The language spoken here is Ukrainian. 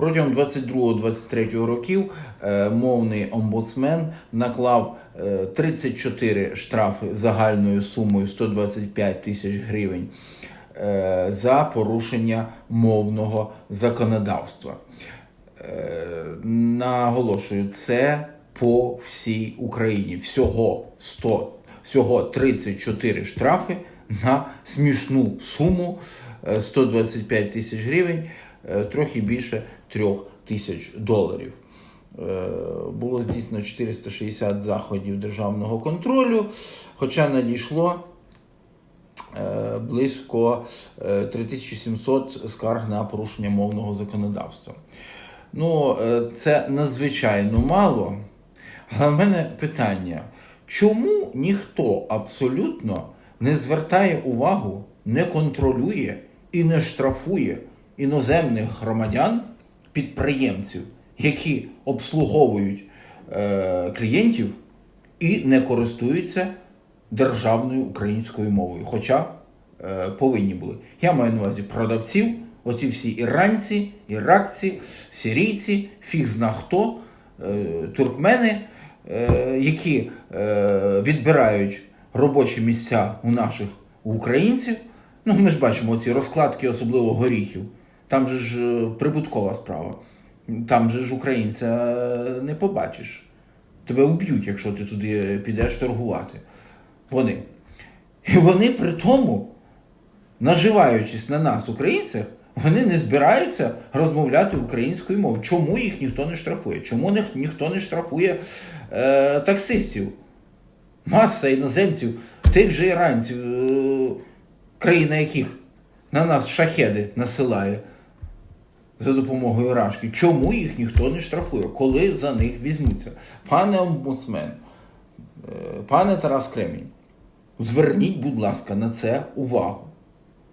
Протягом 22-23 років е, мовний омбудсмен наклав е, 34 штрафи загальною сумою 125 тисяч гривень е, за порушення мовного законодавства. Е, Наголошую, це по всій Україні. Всього 100, всього 34 штрафи на смішну суму е, 125 тисяч гривень, е, трохи більше 3 тисяч доларів. Е, Було здійснено 460 заходів державного контролю, хоча надійшло е, близько е, 3700 скарг на порушення мовного законодавства. Ну, е, це надзвичайно мало. Але в мене питання: чому ніхто абсолютно не звертає увагу, не контролює і не штрафує іноземних громадян, підприємців, які обслуговують е, клієнтів і не користуються державною українською мовою, хоча е, повинні були. Я маю на увазі продавців, оці всі іранці, іракці, сирійці, фіг зна хто, е, туркмени, е, які е, відбирають робочі місця у наших українців. Ну, ми ж бачимо ці розкладки, особливо горіхів. Там же ж е, прибуткова справа. Там же ж українця не побачиш. Тебе уб'ють, якщо ти туди підеш торгувати. Вони. І вони при тому, наживаючись на нас, українцях, вони не збираються розмовляти українською мовою. Чому їх ніхто не штрафує? Чому ніхто не штрафує е, таксистів? Маса іноземців, тих же іранців, е, країна яких на нас шахеди насилає за допомогою рашки. Чому їх ніхто не штрафує? Коли за них візьмуться? Пане омбудсмен, е, пане Тарас Кремінь, зверніть, будь ласка, на це увагу.